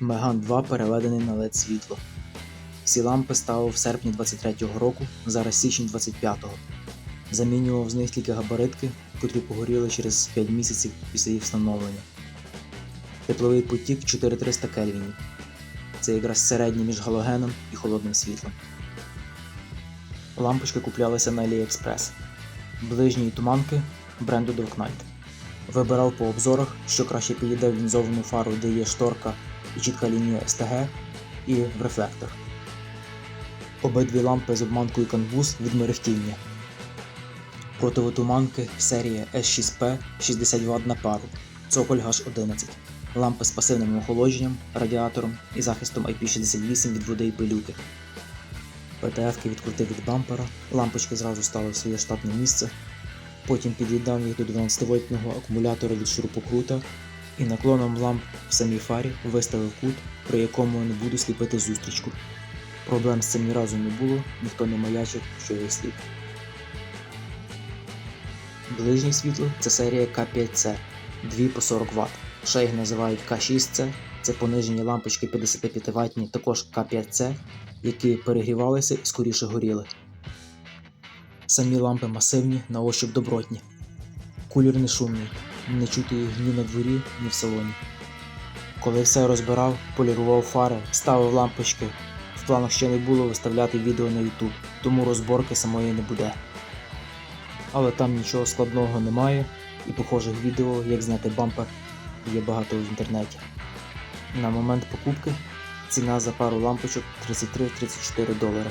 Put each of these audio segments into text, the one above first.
Меган 2 переведений на LED світло. Всі лампи ставив в серпні 23-го року, зараз січень 25-го. Замінював з них тільки габаритки, котрі погоріли через 5 місяців після їх встановлення. Тепловий потік 4300 кельвінів. Це якраз середній між галогеном і холодним світлом. Лампочки куплялися на AliExpress. Ближньої туманки бренду Dovknight. Вибирав по обзорах, що краще підійде в лінзовану фару, де є шторка і чітка лінія STG, і в рефлектор. Обидві лампи з обманкою канвус від мерехтіння. Противотуманки серія S6P 60 Вт на пару, цоколь H11, лампи з пасивним охолодженням, радіатором і захистом IP68 від води і пилюки. ПТФ-ки відкрутив від бампера, лампочки зразу стали в своє штатне місце. Потім під'єднав їх до 12-вольтного акумулятора від шурупокрута і наклоном ламп в самій фарі виставив кут, при якому не буду сліпити зустрічку. Проблем з цим ні разу не було, ніхто не маячив, що я сліп. Ближнє світло це серія К5C 2 по 40 Вт. Ще їх називають К6C, це понижені лампочки 55 ватні, також К5C, які перегрівалися і скоріше горіли. Самі лампи масивні, на ощуп добротні. Кулір не шумний, не чути їх ні на дворі, ні в салоні. Коли все розбирав, полірував фари, ставив лампочки. В планах ще не було виставляти відео на YouTube, тому розборки самої не буде. Але там нічого складного немає, і похожих відео, як зняти бампер, є багато в інтернеті. На момент покупки ціна за пару лампочок 33-34 долари.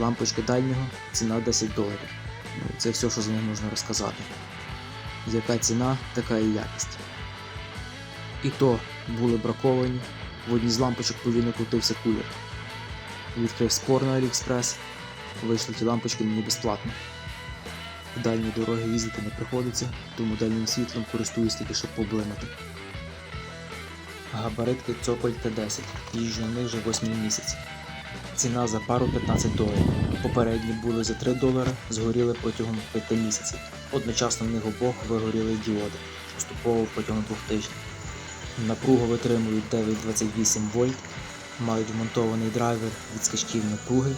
Лампочки дальнього ціна 10 доларів. Ну, Це все, що за них можна розказати. Яка ціна, така і якість. І то були браковані. В одній з лампочок повільно крутився кулер. Відкрив спор на AliExpress, вийшли ті лампочки мені безплатно. В дальні дороги їздити не приходиться, тому дальнім світлом користуюсь тільки щоб поблимати. Габаритки Цоколь Т10, їжджу вже 8 місяць. Ціна за пару 15 доларів. Попередні були за 3 долари, згоріли протягом 5 місяців. Одночасно в них обох вигоріли діоди, поступово протягом 2 тижнів. Напругу витримують 928 вольт, мають вмонтований драйвер від скачків напруги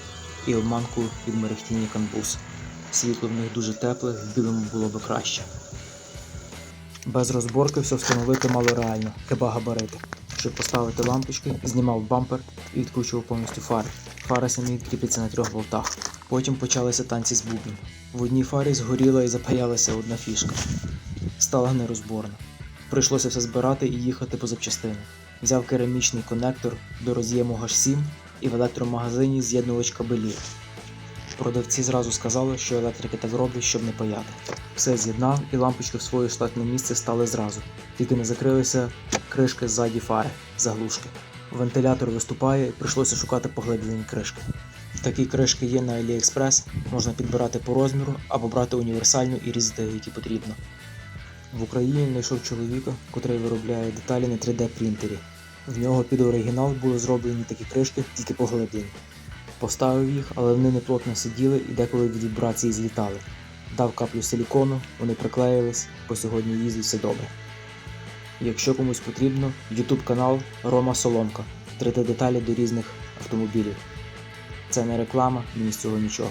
і обманку від мерехтіння канбус. Світло в них дуже тепле, в білому було б краще. Без розборки все встановити мало реально, хіба габарити. Щоб поставити лампочки, знімав бампер і відкручував повністю фари. Фари самі кріпляться на 3 болтах. Потім почалися танці з бубном. В одній фарі згоріла і запаялася одна фішка. Стала нерозборна. Прийшлося все збирати і їхати по запчастини. Взяв керамічний конектор до роз'єму H7 і в електромагазині з'єднувач кабелів. Продавці зразу сказали, що електрики так роблять, щоб не паяти. Все з'єднав і лампочки в своє штатне місце стали зразу, тільки не закрилися кришки ззаді фари, заглушки. Вентилятор виступає і прийшлося шукати поглиблені кришки. Такі кришки є на AliExpress, можна підбирати по розміру або брати універсальну і різати, які потрібно. В Україні знайшов чоловіка, котрий виробляє деталі на 3D принтері. В нього під оригінал були зроблені такі кришки, тільки поглиблені. Поставив їх, але вони неплотно сиділи і деколи від вібрації злітали. Дав каплю силікону, вони приклеїлись, по сьогодні їздить все добре. Якщо комусь потрібно, YouTube канал Рома Соломка. 3D деталі до різних автомобілів. Це не реклама, мені з цього нічого.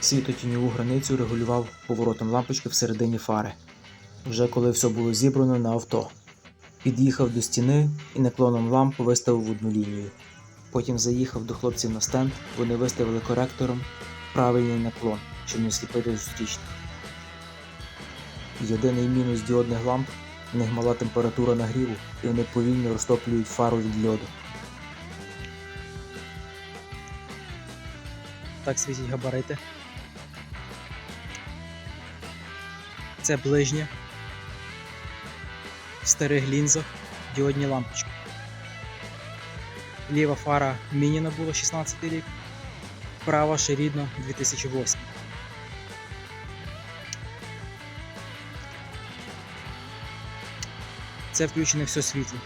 Світотіньову границю регулював поворотом лампочки всередині фари. Вже коли все було зібрано на авто. Під'їхав до стіни і наклоном ламп виставив в одну лінію. Потім заїхав до хлопців на стенд, вони виставили коректором правильний наклон, щоб не сліпити зустрічних. Єдиний мінус діодних ламп в них мала температура нагріву і вони повільно розтоплюють фару від льоду. Так світять габарити. Це ближнє. В старих лінзах діодні лампочки. Ліва фара Мініна була 16 рік, права ще рідно 2008. Це включене все світло.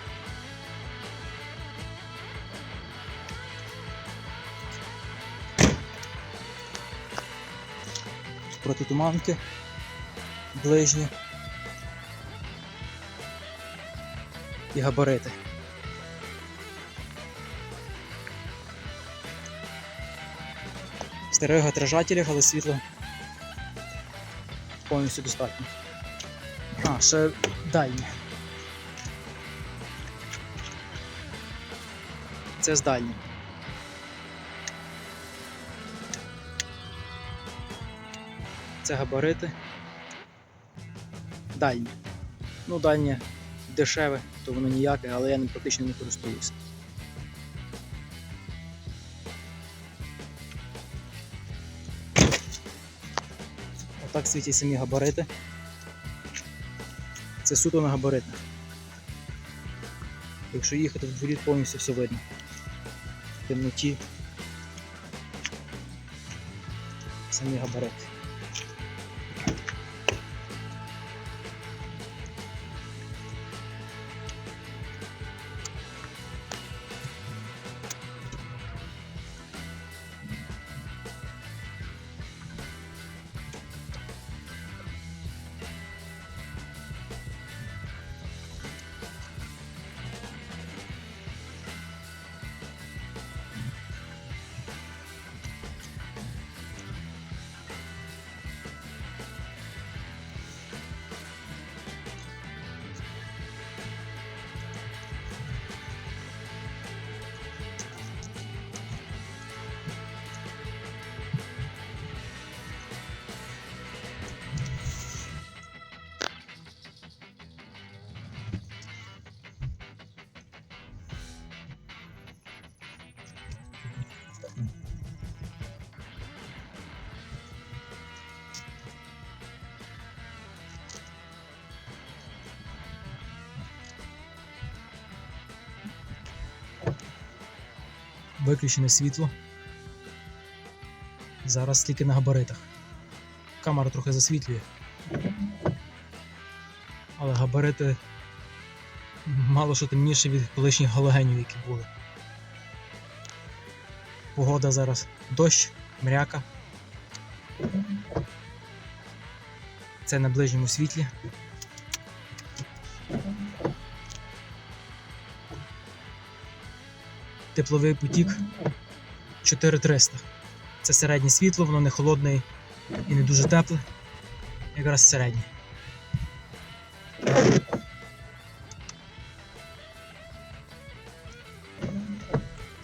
протитуманки ближні і габарити. Отражателях, але світло повністю достатньо. А, ще дальнє. Це з дальнім. Це габарити. Дальнє. Ну, дальнє дешеве, то воно ніяке, але я ним практично не користуюся. Отак світять самі габарити. Це суто на габаритах. Якщо їхати в дворі, повністю все видно. Темноті. Самі габарити. Виключене світло. Зараз тільки на габаритах. Камера трохи засвітлює. Але габарити мало що темніше від колишніх галогенів, які були. Погода зараз дощ, мряка. Це на ближньому світлі. Тепловий потік 4300. Це середнє світло, воно не холодне і не дуже тепле. Якраз середнє.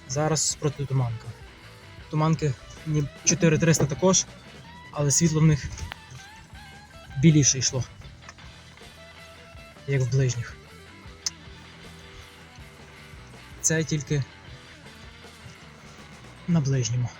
Зараз проти туманка. Туманки ні 4300 також, але світло в них біліше йшло. Як в ближніх. Це тільки на ближньому.